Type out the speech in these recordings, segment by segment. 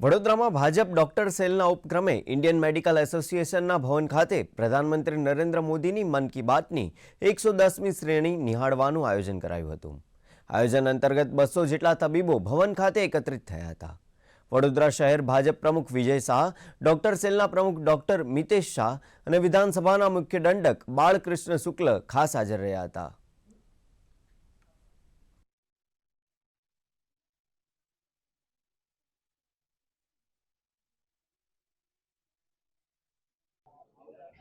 વડોદરામાં ભાજપ ડોક્ટર સેલના ઉપક્રમે ઇન્ડિયન મેડિકલ એસોસિએશનના ભવન ખાતે પ્રધાનમંત્રી નરેન્દ્ર મોદીની મન કી બાતની એકસો દસમી શ્રેણી નિહાળવાનું આયોજન કરાયું હતું. આયોજન અંતર્ગત બસો જેટલા તબીબો ભવન ખાતે એકત્રિત થયા હતા. વડોદરા શહેર ભાજપ પ્રમુખ વિજય શાહ, ડોક્ટર સેલના પ્રમુખ ડોક્ટર મિતેશ શાહ અને વિધાનસભાના મુખ્ય દંડક બાળકૃષ્ણ શુક્લ ખાસ હાજર રહ્યા હતા.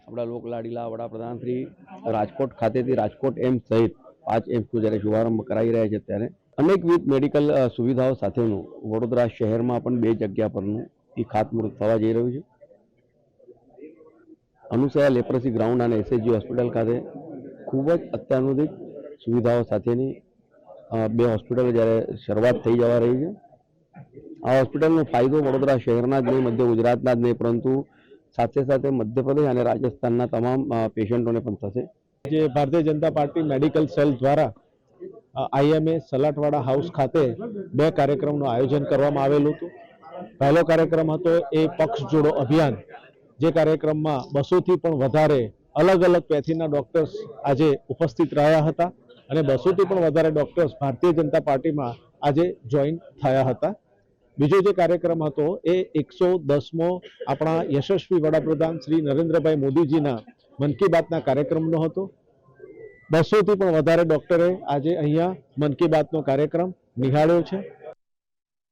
આપણા લોકલાડીલા વડાપ્રધાન શ્રી રાજકોટ ખાતેથી રાજકોટ એમ્સ સહિત પાંચ એમ્સનો જ્યારે શુભારંભ કરાઈ રહ્યા છે ત્યારે અનેકવિધ મેડિકલ સુવિધાઓ સાથેનું વડોદરા શહેરમાં પણ બે જગ્યા પરનું એ ખાતમુહૂર્ત થવા જઈ રહ્યું છે. અનુસયા લેપ્રસી ગ્રાઉન્ડ અને એસએચજી હોસ્પિટલ ખાતે ખૂબ જ અત્યાધુનિક સુવિધાઓ સાથેની બે હોસ્પિટલ જ્યારે શરૂઆત થઈ જવા રહી છે. આ હોસ્પિટલનો ફાયદો વડોદરા શહેરના જ નહીં, મધ્ય ગુજરાતના જ નહીં, પરંતુ સાથે સાથે મધ્યપ્રદેશ અને રાજસ્થાનના તમામ પેશન્ટોને પણ થશે. જે Bharatiya Janata party medical cell દ્વારા આઈએમએ સલાટવાડા હાઉસ ખાતે બે કાર્યક્રમનું આયોજન કરવામાં આવેલું હતું. પહેલો કાર્યક્રમ હતો એ પક્ષ જોડો અભિયાન, જે કાર્યક્રમમાં બસોથી પણ વધારે અલગ અલગ પેથીના ડોક્ટર્સ આજે ઉપસ્થિત રહ્યા હતા અને બસોથી પણ વધારે ડોક્ટર્સ ભારતીય જનતા પાર્ટીમાં આજે જોઈન થયા હતા. બીજો જે કાર્યક્રમ હતો એ એકસો દસમો આપણા યશસ્વી વડાપ્રધાન શ્રી નરેન્દ્રભાઈ મોદીજીના મન કી બાતના કાર્યક્રમનો હતો. બસોથી પણ વધારે ડૉક્ટરે આજે અહીંયા મન કી બાતનો કાર્યક્રમ નિહાળ્યો છે.